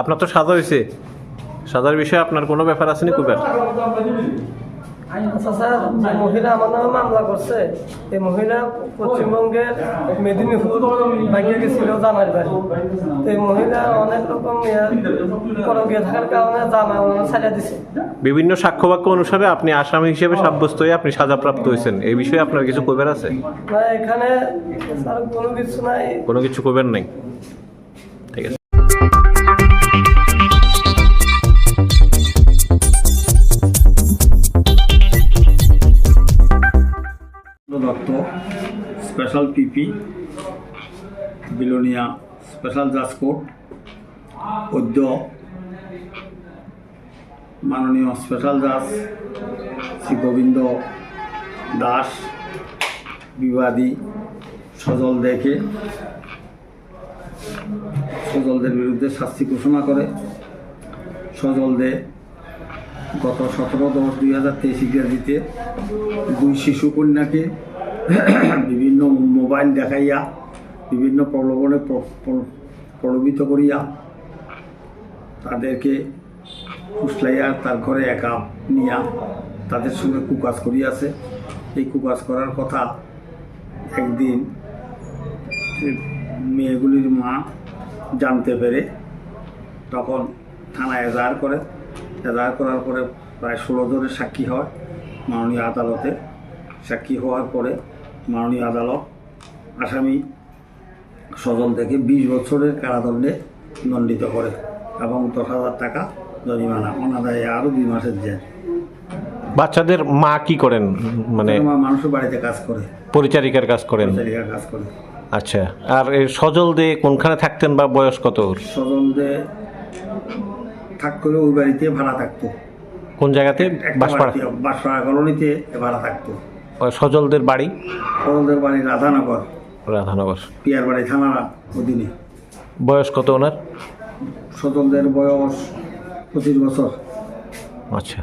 আপনার তো সাজা হয়েছে সাজার বিষয়ে আপনার কোনো ব্যাপার আছে নি কুবের? যে মহিলা আমার নামে মামলা করছে। এই মহিলা পশ্চিমবঙ্গের মেদিনীপুর বাইকে গেছিল জামাই বাড়ি। তো এই মহিলা অনেক রকম করগে থাকার কারণে জামাই ছাড়িয়ে দিছে। বিভিন্ন সাক্ষ্যবাক্য অনুসারে আপনি আসামি হিসেবে সাব্যস্ত হয়ে আপনি সাজাপ্রাপ্ত হয়েছেন। এই বিষয়ে আপনার কিছু কইবার আছে? না এখানে কোনো কিছু নাই। কোনো কিছু কইবার নাই? স্পেশাল পিপি বিলোনিয়া স্পেশাল জাজ কোর্ট অদ্য মাননীয় স্পেশাল জাজ শ্রী গোবিন্দ দাস বিবাদী সজল দেখে সজলদের বিরুদ্ধে শাস্তি ঘোষণা করে। সজল দে গত সতেরো দশ দুই হাজার তেইশ ইংরাজিতে দুই শিশু কন্যাকে বিভিন্ন মোবাইল দেখাইয়া, বিভিন্ন প্রলোভনে প্র- প্র- প্রলোভিত করিয়া তাদেরকে ফুসলাইয়া তার ঘরে একা নিয়া তাদের সঙ্গে কুকাজ করিয়াছে। এই কুকাজ করার কথা একদিন মেয়েগুলির মা জানতে পেরে তখন থানায় এজাহার করে। এজাহার করার পরে প্রায় ষোলো জনের সাক্ষী হয় মাননীয় আদালতে। সাক্ষী হওয়ার পরে মাননীয় আদালত আসামি সজল থেকে বিশ বছরের কারাদণ্ডে দণ্ডিত করে এবং দশ হাজার টাকা জরিমানা অনাদায়ে আরও দুই মাসের জেল। বাচ্চাদের মা কি করেন? মানে আমার মানুষের বাড়িতে কাজ করে। পরিচারিকার কাজ করেন? পরিচারিকার কাজ করে। আচ্ছা আর এই সজল দে কোনখানে থাকতেন বা বয়স কত ওর? সজলদে থাক করে ওই বাড়িতে ভাড়া থাকতো। কোন জায়গাতে? বাসপাড়া বাসপাড়া কলোনিতে ভাড়া থাকতো। সজলদের বাড়ি? সজলদের বাড়ি রাধানগর। রাধানগর। পিয়ার বাড়ি থানার অধীনে। বয়স কত ওনার? সজলদের বয়স পঁচিশ বছর। আচ্ছা।